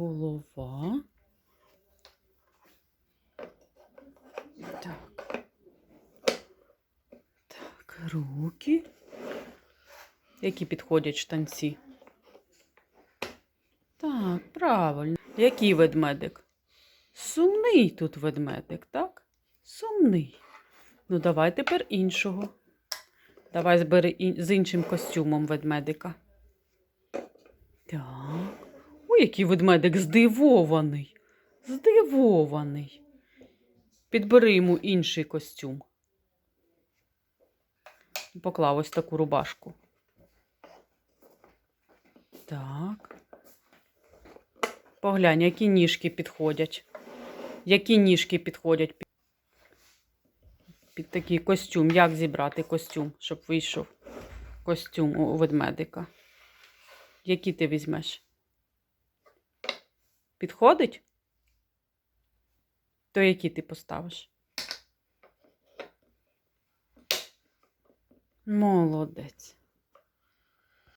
голова. Так. Так, руки. Які підходять штанці? Так, правильно. Який ведмедик? Сумний тут ведмедик, так? Сумний. Ну, давай тепер іншого. Давай збери з іншим костюмом ведмедика. Так. Який ведмедик здивований. Здивований. Підбери йому інший костюм. Поклав ось таку рубашку. Так. Поглянь, які ніжки підходять. Які ніжки підходять під, під такий костюм. Як зібрати костюм, щоб вийшов костюм у ведмедика? Які ти візьмеш? Підходить? То які ти поставиш? Молодець.